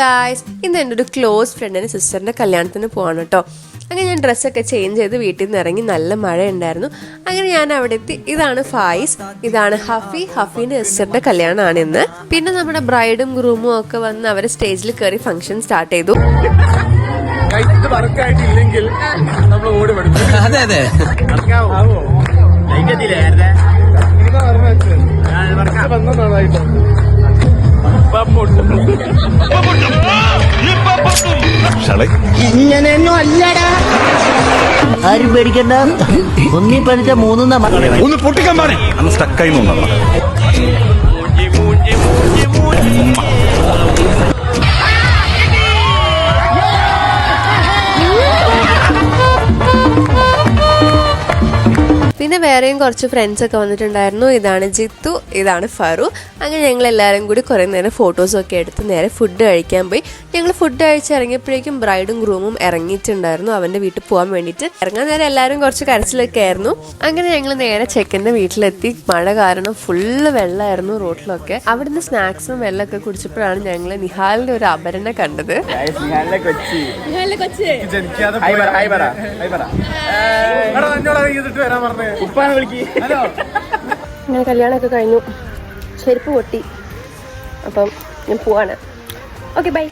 Guys ഇന്ന് എന്റെ ഒരു ക്ലോസ് ഫ്രണ്ടിന്റെ സിസ്റ്ററിന്റെ കല്യാണത്തിന് പോവാണ് കേട്ടോ അങ്ങനെ ഞാൻ ഡ്രസ്സൊക്കെ ചേഞ്ച് ചെയ്ത് വീട്ടിൽ നിന്ന് ഇറങ്ങി നല്ല മഴ ഉണ്ടായിരുന്നു. അങ്ങനെ ഞാൻ അവിടെ എത്തി. ഇതാണ് ഫായിസ്. ഇതാണ് ഹഫി. ഹഫീന്റെ സിസ്റ്ററിന്റെ കല്യാണമാണ് ഇന്ന്. പിന്നെ നമ്മുടെ ബ്രൈഡും ഗ്രൂമും ഒക്കെ വന്ന് അവർ സ്റ്റേജിൽ കയറി ഫംഗ്ഷൻ സ്റ്റാർട്ട് ചെയ്തു. ഇത് വർക്കായിട്ടില്ലെങ്കിൽ നമ്മൾ ഓടി പഠിക്കും അതെ അതെ. വർക്കാവോ ഇങ്ങനെയൊന്നും അല്ലടാ. ആരും പേടിക്കണ്ട. ഒന്നി പഠിച്ച മൂന്നും ഒന്ന് പൊട്ടിക്കാൻ പറഞ്ഞു അന്ന് സ്റ്റക്കായി തോന്നണം പിന്നെ വേറെയും കുറച്ച് ഫ്രണ്ട്സ് ഒക്കെ വന്നിട്ടുണ്ടായിരുന്നു. ഇതാണ് ജിത്തു ഇതാണ് ഫറു. അങ്ങനെ ഞങ്ങൾ എല്ലാവരും കൂടി കുറേ നേരം ഫോട്ടോസൊക്കെ ഒക്കെ എടുത്ത് നേരെ ഫുഡ് കഴിക്കാൻ പോയി. ഞങ്ങൾ ഫുഡ് കഴിച്ച് ഇറങ്ങിയപ്പോഴേക്കും ബ്രൈഡും ഗ്രൂമും ഇറങ്ങിയിട്ടുണ്ടായിരുന്നു. അവന്റെ വീട്ടിൽ പോകാൻ വേണ്ടിയിട്ട്. ഇറങ്ങാൻ നേരം എല്ലാവരും കുറച്ച് കരച്ചിലൊക്കെ ആയിരുന്നു. അങ്ങനെ ഞങ്ങൾ നേരെ ചെക്കന്റെ വീട്ടിലെത്തി. മഴ കാരണം ഫുള്ള് വെള്ളമായിരുന്നു റോട്ടിലൊക്കെ. അവിടുന്ന് സ്നാക്സും വെള്ളമൊക്കെ കുടിച്ചപ്പോഴാണ് ഞങ്ങൾ നിഹാലിന്റെ ഒരു അപരനെ കണ്ടത്. ജനിക്കാതെ ഉപ്പാനെ വിളിക്ക്. ഹലോ. അങ്ങനെ കല്യാണമൊക്കെ കഴിഞ്ഞു. ചെരുപ്പ് പൊട്ടി. അപ്പം ഞാൻ പോവാണ്. Okay bye